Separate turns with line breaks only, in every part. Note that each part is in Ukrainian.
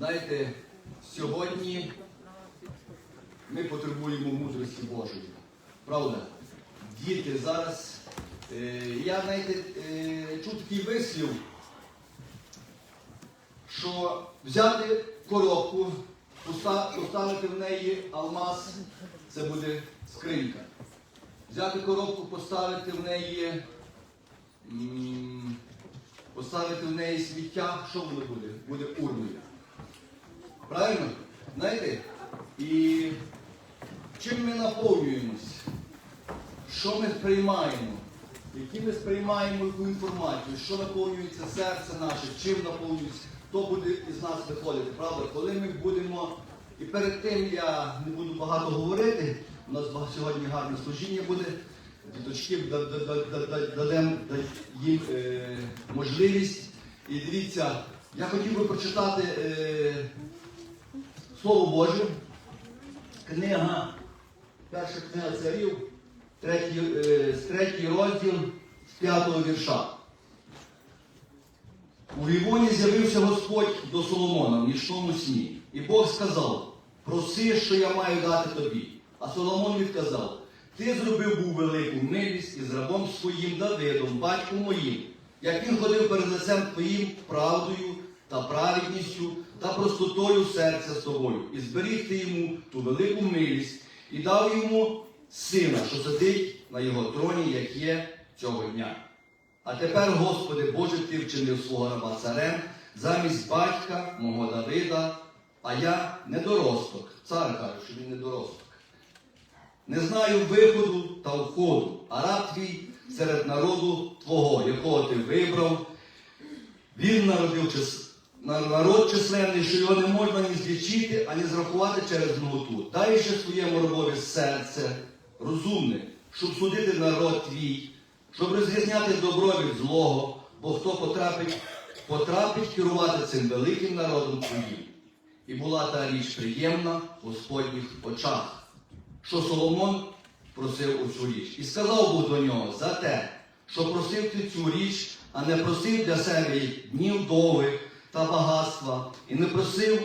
Знаєте, сьогодні ми потребуємо мудрості Божої. Правда? Діти зараз. Е, я, знаєте, е, чув такий вислів, що взяти коробку, поставити в неї алмаз, це буде скринька. Взяти коробку, поставити в неї. Поставити в неї сміття, що воно буде? Буде урною. Правильно? Знаєте? І чим ми наповнюємось? Що ми сприймаємо? Які ми сприймаємо яку інформацію, що наповнюється серце наше, чим наповнюється, хто буде із нас виходити, правда? Коли ми будемо, і перед тим я не буду багато говорити, у нас сьогодні гарне служіння буде, діточки да- да- да- да- да- дадемо їм е, можливість. І дивіться, я хотів би прочитати е, Слово Боже, книга, перша книга царів, третій, е, третій розділ з п'ятого вірша. У Вівоні з'явився Господь до Соломона в нічному сні. І Бог сказав: проси, що я маю дати тобі. А Соломон відказав: Ти зробив був велику милість із рабом своїм Давидом, батьком моїм, як він ходив перед лицем твоїм правдою та праведністю та простотою серця з тобою, і зберіг ти йому ту велику милість, і дав йому сина, що сидить на його троні, як є цього дня. А тепер, Господи, Боже, Ти вчинив свого раба царем замість батька мого Давида, а я недоросток. Цар каже, що він недоросток. Не знаю виходу та входу, а раб твій серед народу Твого, якого ти вибрав. Він народив народ численний, що його не можна ні злічити, ані зрахувати через многоту. Дай же своєму рабові серце розумне, щоб судити народ твій, щоб розрізняти добро від злого, бо хто потрапить, потрапить керувати цим великим народом твоїм. І була та річ приємна в Господніх очах, що Соломон просив у цю річ. І сказав Бог до нього за те, що просив ти цю річ, а не просив для себе днів довгих та багатства, і не просив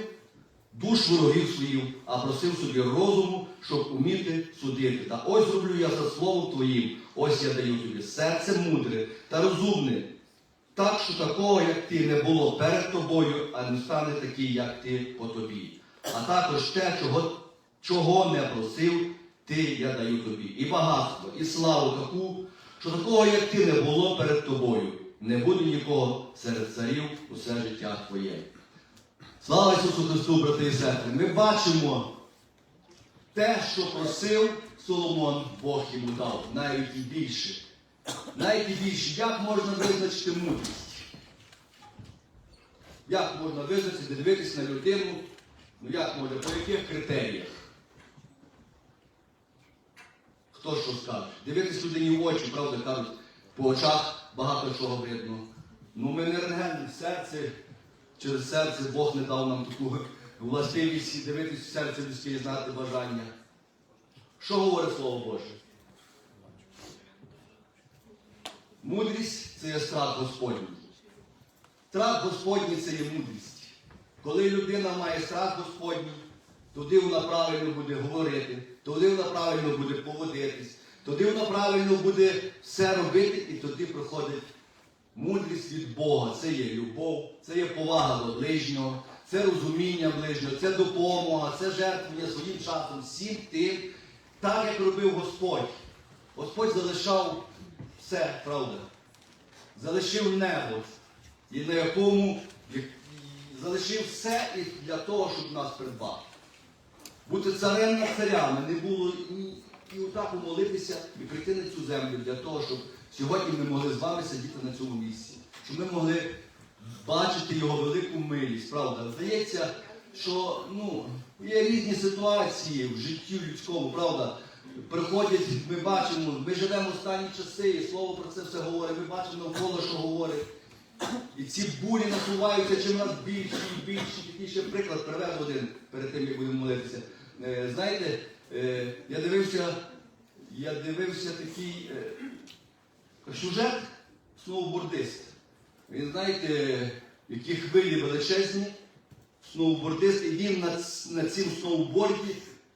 душ ворогів своїх, а просив собі розуму, щоб уміти судити. Та ось зроблю я за словом твоїм, ось я даю тобі серце мудре та розумне, так, що такого, як ти, не було перед тобою, а не стане такий, як ти по тобі. А також те, чого, чого не просив, ти я даю тобі. І багатство, і славу таку, що такого, як ти, не було перед тобою. Не буде нікого серед царів усе життя твоє. Слава Ісусу Христу, брати і сестри! Ми бачимо те, що просив Соломон, Бог йому дав, навіть і більше. Навіть і більше, як можна визначити мудрість? Як можна визначити, дивитися на людину? Ну як можна, по яких критеріях? Хто що скаже? Дивитись людині в очі, правда, кажуть, по очах багато чого видно. Ну ми не рентген, серце, через серце Бог не дав нам таку властивість дивитись в серце людське і знати бажання. Що говорить Слово Боже? Мудрість це є страх Господній. Страх Господній це є мудрість. Коли людина має страх Господній, туди вона правильно буде говорити, туди вона правильно буде поводитись, туди вона правильно буде все робити, і туди проходить мудрість від Бога. Це є любов, це є повага до ближнього, це розуміння ближнього, це допомога, це жертвування своїм часом, всім тим, так як робив Господь. Господь залишав все, правда. Залишив небо, і на якому залишив все і для того, щоб нас придбати. Бути царем над царями не було і, отак молитися і прийти на цю землю для того, щоб сьогодні ми могли з вами сидіти на цьому місці. Щоб ми могли бачити його велику милість. Правда, здається, що ну, є різні ситуації в житті людському, правда. Приходять, ми бачимо, ми живемо останні часи, і слово про це все говорить, ми бачимо навколо, що говорить. І ці бурі насуваються чим раз більші і більші. Такий ще приклад приведу один перед тим, як будемо молитися. Е, знаєте, я дивився, я дивився такий е, сюжет сноубордист. Він знаєте, які хвилі величезні, сноубордист, і він на, на цім сноуборді,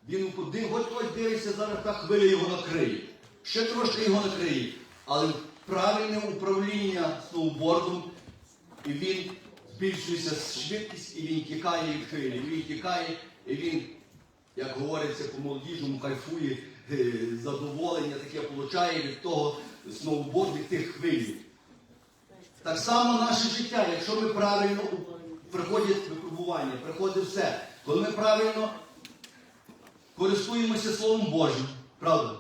він куди, хоч хоч дивиться, зараз та хвиля його накриє. Ще трошки його накриє. Але правильне управління сноубордом, і він збільшується швидкість, і він тікає від хвилі, він тікає, і він, як говориться по молодіжному, кайфує, е, задоволення таке получає від того сноуборду, від тих хвиль. Так само наше життя, якщо ми правильно приходять випробування, приходить все, коли ми правильно користуємося Словом Божим, правда?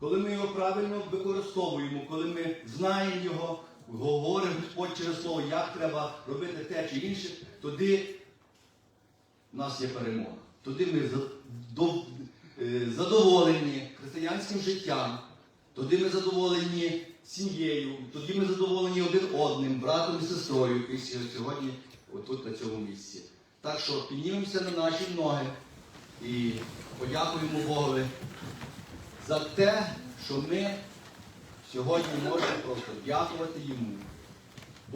Коли ми його правильно використовуємо, коли ми знаємо його, говоримо Господь через слово, як треба робити те чи інше, тоді в нас є перемога. Тоді ми е, задоволені християнським життям, тоді ми задоволені сім'єю, тоді ми задоволені один одним, братом і сестрою, які сьогодні отут на цьому місці. Так що піднімемося на наші ноги і подякуємо Богові за те, що ми сьогодні можемо просто дякувати йому.